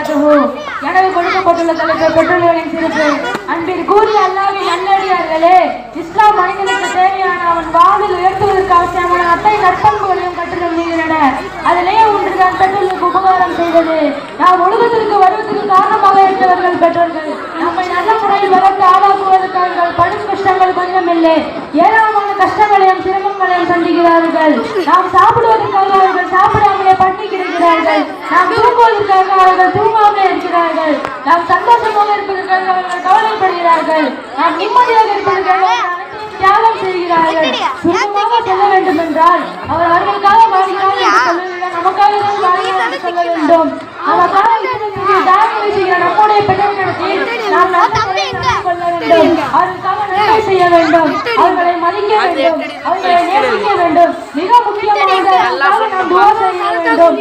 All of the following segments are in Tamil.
வரகாத்துஹு கொடுக்கப்பட்டுள்ள பெற்றோர்களின் சிறப்பு அன்பில் கூறிய அல்லாவின் நல்லடியார்களே இஸ்லாம் மனிதனுக்கு தேவையான அவன் வாழ்வில் உயர்த்துவதற்கு அவசியமான அத்தை நற்பண்புகளையும் கற்றுத்தந்துகின்றன அதிலேயே ஒன்றுதான் பெற்றோர்களுக்கு உபகாரம் செய்தது. நாம் உலகத்திற்கு வருவதற்கு காரணமாக இருந்தவர்கள் பெற்றோர்கள். நம்மை நல்ல முறையில் வளர்த்து ஆளாக்குவதற்கு படும் கஷ்டங்கள் கொஞ்சம் இல்லை ஏராளமான கஷ்டங்களையும் சிரமங்களையும் சந்திக்கிறார்கள். நாம் சாப்பிடுவதற்காக அவர்கள் கிடக்கிறார்கள் நாம் தூங்குவதற்காக அவர்கள் தூங்காமலே இருக்கிறார்கள். நாம் சந்தோஷமாக இருப்பதற்காக அவர்கள் கவலைப்படுகிறார்கள். நாம் நிம்மதியாக இருப்பதற்காக தியாகம் செய்கிறார்கள். சுருக்கமாக சொல்ல வேண்டும் என்றால் அவர் அவர்களுக்காக வாழ்கிறார் என்று சொல்லவில்லை நமக்காக தான் வாழ்கிறார் சொல்ல வேண்டும். நமக்காக தியாகங்களை செய்கிற நம்முடைய பெற்றோர்களிடத்தில் நாம் கொள்ள வேண்டும். அவர்களுக்காக நன்மை செய்ய வேண்டும். அவர்களை மதிக்க வேண்டும். அவர்களை நேசிக்க வேண்டும். மிக அவர்களுக்காக நாம் துவா செய்ய வேண்டும்.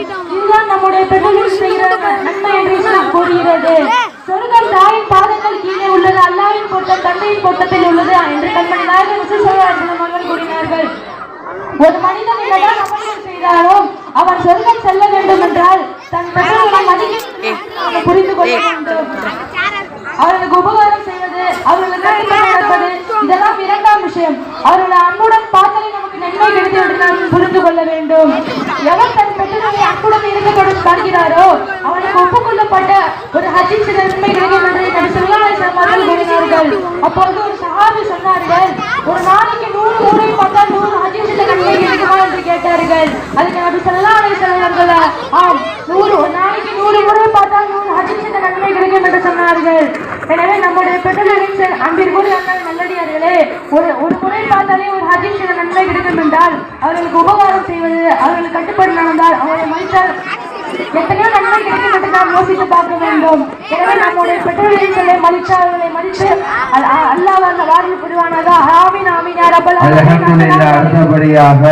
இதுதான் நம்முடைய பெற்றோர்கள் செய்கிற நன்மை என்று இஸ்லாம் கூறுகிறது. சொர்க்கம் தாயின் பாதங்கள் கீழே உள்ளது அல்லாவின் பொருத்தம் தந்தையின் பொருத்தத்தில் உள்ளது என்று கண்மணி அவர்கள் கூறினார்கள். ஒரு மனிதன் என்னதான் அமல்கள் அவன் சொர்க்கம் செல்ல வேண்டும் என்றால் தன் பெற்றோர்களை மதிக்க அவன் புரிந்து கொள்ள வேண்டும். அவர்களுக்கு உபகாரம் செய்வது அவர்களுக்கு நடப்பது இதெல்லாம் இரண்டாம் விஷயம். அவர்களை அன்புடன் பார்த்தாலே நமக்கு நன்மை கிடைத்து என்று நாம் புரிந்து கொள்ள வேண்டும். எவர் தன் பெற்றோர்களை அன்புடன் இருக்க தொட- பார்க்கிறாரோ? அவனுக்கு ஒப்புக்கொள்ளப்பட்ட ஒரு ஹஜ்ஜின் நன்மை கிடைக்கும் என்று நபி ஸல்லல்லாஹு கூறினார்கள் அப்பொழுது ஒரு சஹாபி சொன்னார்கள் ஒரு நாளைக்கு நூறு முறை பார்த்தா நூறு ஹஜ்ஜின் நன்மை கிடைக்குமா என்று கேட்டார்கள். அதுக்கு நபி ஸல்லல்லாஹு அலைஹி அவர்கள் ஆம் நூறு ஒரு நாளைக்கு நூறு முறை பார்த்தா நூறு ஹஜ்ஜின் நன்மை கிடைக்கும் என்று சொன்னார்கள். எனவே நம்முடைய பெற்றோர்களின் செ- அன்பிற்குரிய அண்ணன் நல்லடியார்களே ஒரு ஒரு முறை பார்த்தாலே ஒரு ஹஜ்ஜின் சில நன்மை கிடைக்கும் என்றால் அவர்களுக்கு உப செய்வது அவர்களுக்கு கட்டுப்பட்டு நடந்தால் அவர்களை மதித்தால் எத்தனையோ நன்மை கிடைக்கும் நாம் யோசித்து பார்க்க வேண்டும் எனவே நம்முடைய பெற்றோர்களின் சொல்லை அவர்களை அல்- அல்லாஹ் அந்த வாழ்வு புரிவானாக ஆமீன் ஆமீன் யா ரப்பல் அடுத்தபடியாக